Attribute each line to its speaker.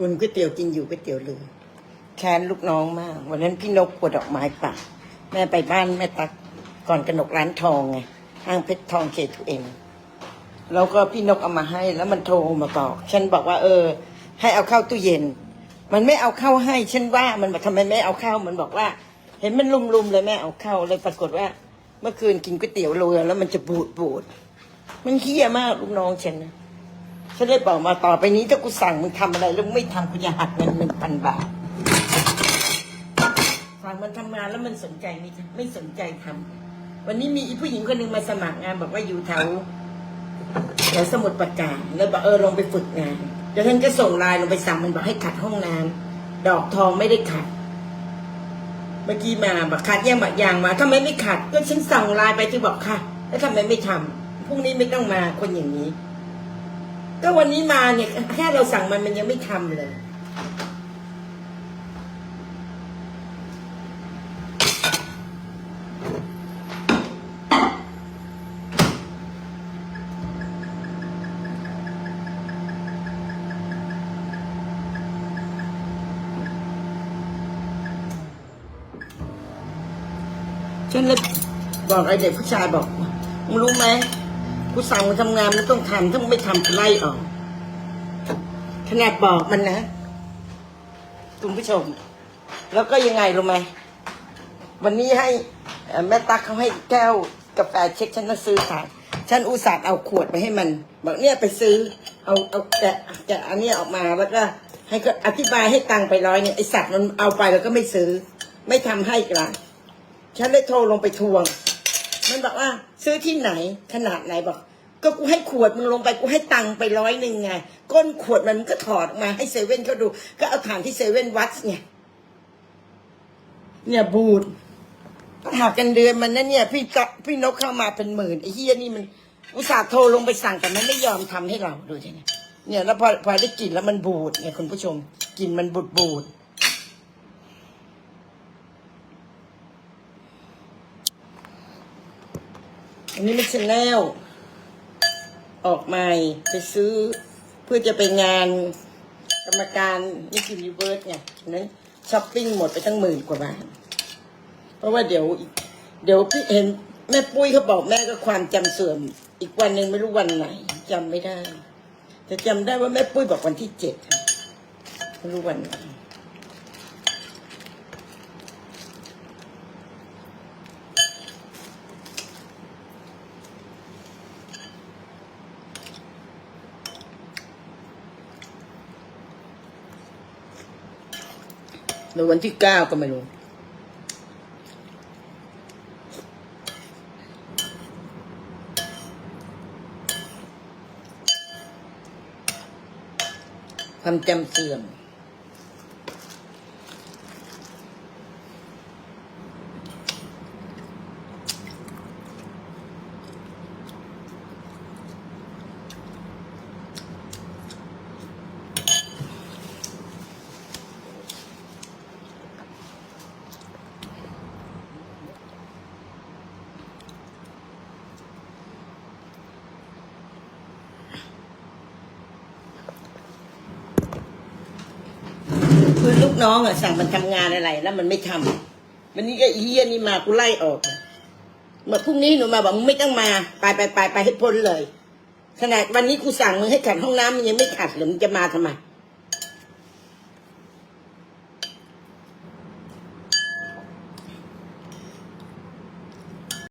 Speaker 1: อุ่นก๋วยเตี๋ยวกินอยู่ก๋วยเตี๋ยวเลยแค้นลูกน้องมาก วันนั้นพี่นกปวดดอกไม้ป่าแม่ไปบ้านแม่ตักก่อนกระหนกร้านทองไงห้างเพชรทองเคทูเอ็มแล้วก็พี่นกเอามาให้ แล้วมันโทรมาบอกฉันบอกว่า เออ ให้เอาเข้าตู้เย็น มันไม่เอาเข้าให้ฉันว่ามันบอกทำไมไม่เอาเข้ามันบอกว่า เห็นมันลุมๆเลยแม่เอาเข้าเลยปรากฏว่า เมื่อคืนกินก๋วยเตี๋ยวโรยแล้วมันจะบูดบูดมันเฮี้ยมากลูกน้องฉันนะ ฉันเลยบอกมาต่อไปนี้ถ้ากูสั่งมึงทำอะไรแล้วมึงไม่ทำกูจะหักเงินหนึ่งพันบาทสั่งมันทำงานแล้วมันสนใจไมจ๊ะไม่สนใจทำวันนี้มีผู้หญิงคนหนึ่งมาสมัครงานบอกว่าอยู่แถวแถวสมุทรปราการแล้วบอกเออลงไปฝึกงานเดี๋ยวท่านก็ส่งไลน์ลงไปสั่งมันบอกให้ขัดห้องน้ำดอกทองไม่ได้ขัดเมื่อกี้มาบอกขัดยังบอกยังมาทำไมไม่ขัดก็ฉันสั่งไลน์ไปที่บอกค่ะ แล้วทำไมไม่ทำพรุ่งนี้ไม่ต้องมาคนอย่างนี้ ก็วันนี้มาเนี่ยแค่เราสั่งมันมันยังไม่ทำเลย ฉันเลยบอกไอ้เด็กผู้ชายบอกมึงรู้ไหม กูสั่งมึงทำงานมันต้องทำถ้ามึงไม่ทำกูไล่ออกขนาดบอกมันนะคุณผู้ชม แล้วก็ยังไงรู้ไหมวันนี้ให้แม่ตั๊กเขาให้แก้วกาแฟเช็คฉันนะซื้อขายฉันอุตส่าห์เอาขวดไปให้มันบอกเนี่ยไปซื้อ เอาเอาแกะแกะอันนี้ออกมาแล้วก็ ให้ก็อธิบายให้ตังค์ไปร้อยเนี่ยไอสัตว์มันเอาไปแล้วก็ไม่ซื้อ ไม่ทำให้กละฉันเลยโทรลงไปทวง มันบอกว่า ซื้อที่ไหนขนาดไหนบอก ก็กูให้ขวดมึงลงไปกูให้ตังค์ไปร้อยหนึ่งไง ก้นขวดมันก็ถอดมาให้เซเว่นเขาดู ก็เอาฐานที่เซเว่นวัดเนี่ยเนี่ยบูดหักกันเดือนมันนะเนี่ย พี่กพี่นกเข้ามาเป็นหมื่นไอ้เฮียนี่มันอุตส่าห์โทรลงไปสั่งแต่มันไม่ยอมทำให้เราดูสิเนี่ยเนี่ยแล้วพอพอได้กลิ่นแล้วมันบูดเนี่ยคุณผู้ชมกลิ่นมันบูดบูด อันนี้มันชาแนลออกใหม่ไปซื้อ เพื่อจะไปงานกรรมการนิกิลิเวิร์สไงฉะนั้นช้อปปิ้งหมดไปตั้งหมื่นกว่าบาทเพราะว่าเดี๋ยว เดี๋ยวพี่เห็นแม่ปุ้ยเขาบอกแม่ก็ความจำเสื่อม อีกวันหนึ่งไม่รู้วันไหนจำไม่ได้ แต่จำได้ว่าแม่ปุ้ยบอกวันที่เจ็ดไม่รู้วันไหน หรือวันที่เก้าก็ไม่รู้ความจำเสื่อม คือลูกน้องอะสั่งมันทำงานอะไร แล้วมันไม่ทำวันนี้ก็อีเยี่ยนี่มากูไล่ออกเมื่อพรุ่งนี้หนูมาบอกมึงไม่ต้องมาไปไปไปไปให้พ้นเลยขนาดวันนี้กูสั่งมึงให้ขัดห้องน้ำมึงยังไม่ขัดหรือมึงจะมาทำไม